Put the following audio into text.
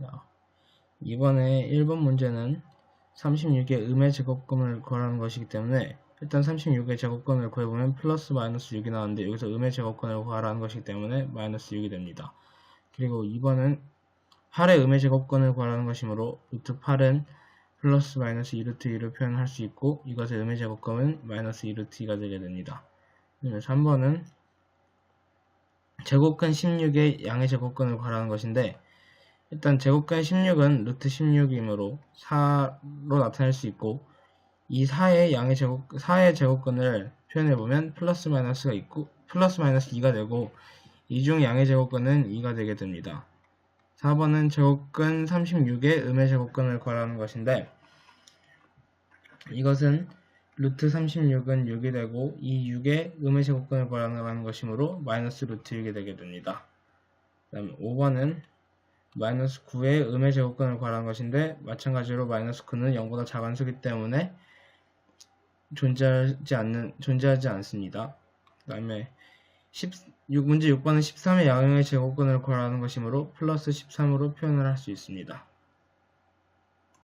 자, 이번에 1번 문제는 36의 음의 제곱근을 구하라는 것이기 때문에 일단 36의 제곱근을 구해보면 플러스 마이너스 6이 나오는데 여기서 음의 제곱근을 구하라는 것이기 때문에 마이너스 6이 됩니다. 그리고 2번은 8의 음의 제곱근을 구하라는 것이므로 루트 8은 플러스 마이너스 2루트 2로 표현할 수 있고 이것의 음의 제곱근은 마이너스 2루트 2가 되게 됩니다. 그다음에 3번은 제곱근 16의 양의 제곱근을 구하라는 것인데 일단 제곱근 16은 루트 16이므로 4로 나타낼 수 있고 이 4의 양의 제곱 4의 제곱근을 표현해 보면 플러스 마이너스가 있고 플러스 마이너스 2가 되고 이 중 양의 제곱근은 2가 되게 됩니다. 4번은 제곱근 36의 음의 제곱근을 구하라는 것인데 이것은 루트 36은 6이 되고 이 6의 음의 제곱근을 구하라는 것이므로 마이너스 루트 6이 되게 됩니다. 그 다음에 5번은 마이너스 9의 음의 제곱근을 구하라는 것인데 마찬가지로 마이너스 9는 0보다 작은 수기 때문에 존재하지 않는 존재하지 않습니다. 그다음에 16, 문제 6번은 13의 양의 제곱근을 구하라는 것이므로 플러스 13으로 표현을 할 수 있습니다.